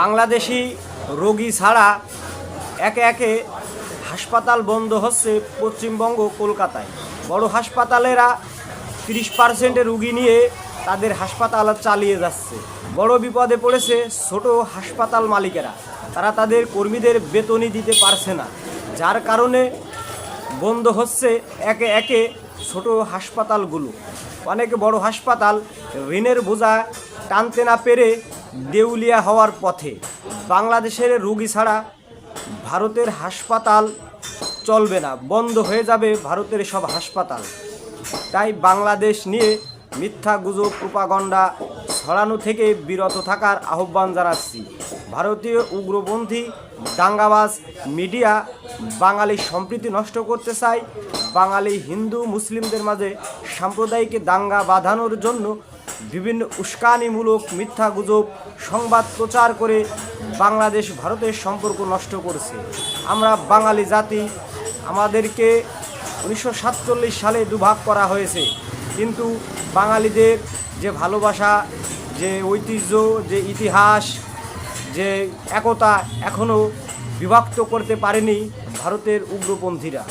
বাংলাদেশি রোগী ছাড়া একে একে হাসপাতাল বন্ধ হচ্ছে পশ্চিমবঙ্গ কলকাতায়। বড় হাসপাতালেরা তিরিশ পার্সেন্টের রুগী নিয়ে তাদের হাসপাতাল চালিয়ে যাচ্ছে। বড় বিপদে পড়েছে ছোট হাসপাতাল মালিকেরা। তারা তাদের কর্মীদের বেতনই দিতে পারছে না। যার কারণে বন্ধ হচ্ছে একে একে ছোট হাসপাতালগুলো। অনেক বড় হাসপাতাল ঋণের বোঝা টানতে না পেরে দেউলিয়া হওয়ার পথে বাংলাদেশের রুগী ছাড়া ভারতের হাসপাতাল চলবে না, বন্ধ হয়ে যাবে ভারতের সব হাসপাতাল। তাই বাংলাদেশ নিয়ে মিথ্যা গুজব প্রপাগণ্ডা ছড়ানো থেকে বিরত থাকার আহ্বান জানাচ্ছি। ভারতীয় উগ্রপন্থী দাঙ্গাবাজ মিডিয়া বাঙালি সম্প্রীতি নষ্ট করতে চায়, বাঙালি হিন্দু মুসলিমদের মাঝে সাম্প্রদায়িক দাঙ্গা বাঁধানোর জন্য বিভিন্ন উস্কানিমূলক মিথ্যা গুজব, সংবাদ প্রচার করে বাংলাদেশ ভারতের সম্পর্ক নষ্ট করছে। আমরা বাঙালি জাতি, আমাদেরকে উনিশশো সাতচল্লিশ সালে দুভাগ করা হয়েছে। কিন্তু বাঙালিদের যে ভালোবাসা, যে ঐতিহ্য, যে ইতিহাস, যে একতা এখনও বিভক্ত করতে পারেনি ভারতের উগ্রপন্থীরা।